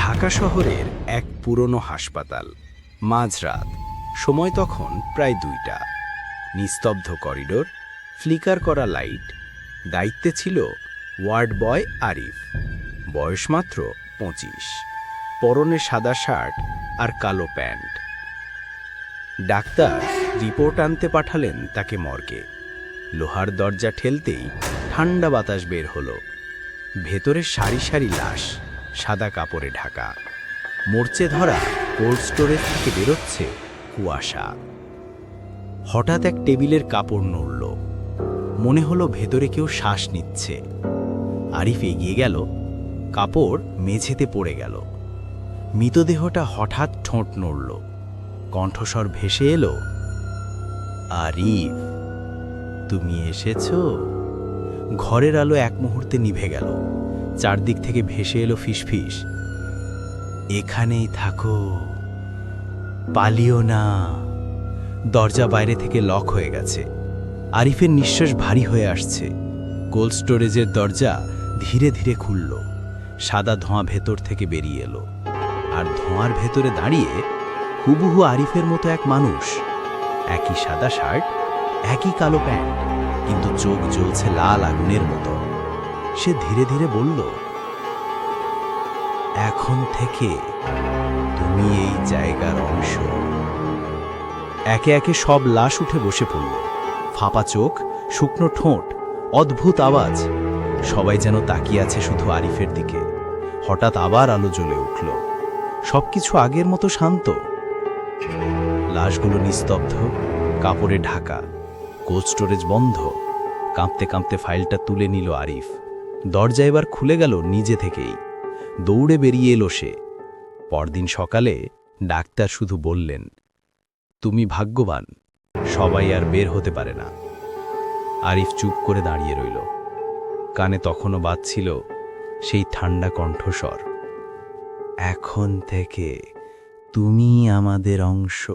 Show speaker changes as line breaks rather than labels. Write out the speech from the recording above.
ঢাকা শহরের এক পুরনো হাসপাতাল, মাঝরাত, সময় তখন প্রায় দুইটা। নিস্তব্ধ করিডোর, ফ্লিকার করা লাইট, দায়িত্বে ছিল ওয়ার্ড বয় আরিফ, বয়স মাত্র পঁচিশ। পরনে সাদা শার্ট আর কালো প্যান্ট। ডাক্তার রিপোর্ট আনতে পাঠালেন তাকে মর্গে। লোহার দরজা ঠেলতেই ঠান্ডা বাতাস বের হলো। ভেতরে সারি সারি লাশ। সাদা কাপড়ে ঢাকা। মরচে ধরা কোল্ড স্টোরেজ থেকে বেরোচ্ছে কুয়াশা। হঠাৎ এক টেবিলের কাপড় নড়ল। মনে হলো ভেতরে কেউ শ্বাস নিচ্ছে। আরিফ এগিয়ে গেল। কাপড় মেঝেতে পড়ে গেল। মৃতদেহটা হঠাৎ ঠোঁট নড়ল। কণ্ঠস্বর ভেসে এলো, আরিফ, তুমি এসেছ? ঘরের আলো এক মুহূর্তে নিভে গেল। চারদিক থেকে ভেসে এলো ফিসফিস। এখানেই থাকো। পালিও না। দরজা বাইরে থেকে লক হয়ে গেছে। আরিফের নিঃশ্বাস ভারী হয়ে আসছে। কোল্ড স্টোরেজের দরজা ধীরে ধীরে খুলল। সাদা ধোঁয়া ভেতর থেকে বেরিয়ে এলো। আর ধোঁয়ার ভেতরে দাঁড়িয়ে হুবুহু আরিফের মতো এক মানুষ। একই সাদা শার্ট, একই কালো প্যান্ট, কিন্তু চোখ জ্বলছে লাল আগুনের মতো। সে ধীরে ধীরে বলল, এখন থেকে তুমি এই জায়গার অংশ। একে একে সব লাশ উঠে বসে পড়ল। ফাঁপা চোখ, শুকনো ঠোঁট, অদ্ভুত আওয়াজ। সবাই যেন তাকিয়ে আছে শুধু আরিফের দিকে। হঠাৎ আবার আলো জ্বলে উঠল। সবকিছু আগের মতো শান্ত। লাশগুলো নিস্তব্ধ, কাপড়ে ঢাকা, কোল্ড স্টোরেজ বন্ধ। কাঁপতে কাঁপতে ফাইলটা তুলে নিল আরিফ। দরজা এবার খুলে গেল নিজে থেকেই। দৌড়ে বেরিয়ে এলো সে। পরদিন সকালে ডাক্তার শুধু বললেন, তুমি ভাগ্যবান, সবাই আর বের হতে পারে না। আরিফ চুপ করে দাঁড়িয়ে রইল। কানে তখনও বাজছিল সেই ঠান্ডা কণ্ঠস্বর, এখন থেকে তুমি আমাদের অংশ।